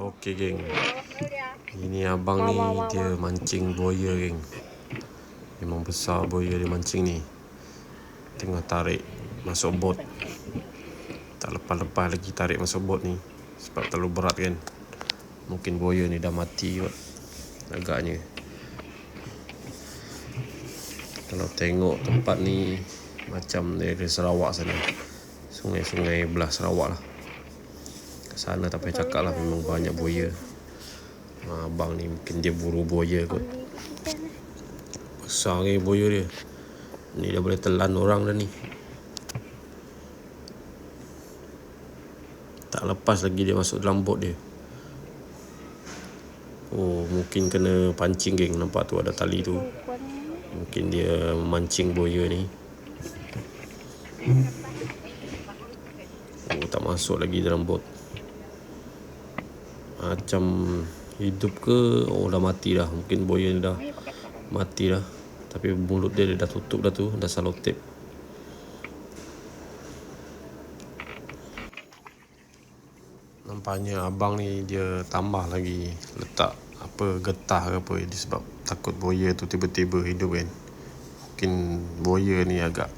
Okey geng. Ini abang ni dia mancing buaya geng. Memang besar buaya dia mancing ni. Tengah tarik masuk bot. Tak lepas-lepas lagi tarik masuk bot ni. Sebab terlalu berat kan. Mungkin buaya ni dah mati kot. Agaknya. Kalau tengok tempat ni macam dari Sarawak sana. Sungai-sungai belah Sarawak lah. Ke sana tak payah cakap lah memang banyak buaya. Ha, abang ni mungkin dia buru buaya kot. Besar ni buaya dia. Ni dah boleh telan orang dah ni. Tak lepas lagi dia masuk dalam bot dia. Oh, mungkin kena pancing geng. Nampak tu ada tali tu. Mungkin dia mancing buaya ni. Oh, tak masuk lagi dalam bot. Macam hidup ke? Oh, dah mati dah. Mungkin buaya ni dah mati dah. Tapi mulut dia, dia dah tutup dah tu. Dah salotip. Nampaknya abang ni dia tambah lagi letak apa getah ke apa dia sebab takut buaya tu tiba-tiba hidup kan. Mungkin buaya ni agak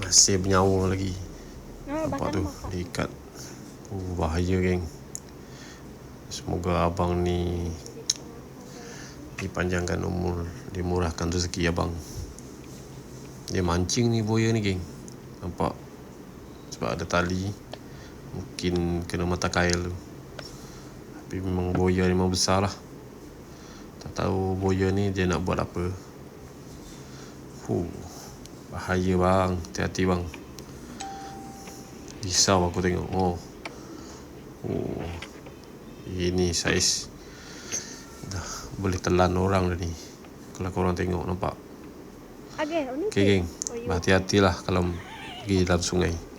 masih bernyawa lagi. Nampak tu diikat. Oh, bahaya geng. Semoga abang ni dipanjangkan umur, dimurahkan rezeki abang. Dia mancing ni buaya ni geng. Nampak? Sebab ada tali. Mungkin kena mata kail tu. Tapi memang buaya ni memang besar lah. Tak tahu buaya ni dia nak buat apa. Huh. Bahaya bang. Hati-hati bang. Risau aku tengok. Oh. Oh. Ini saiz dah boleh telan orang dah ni. Kalau korang tengok nampak. Okey, Okey geng. Berhati-hatilah kalau pergi dalam sungai.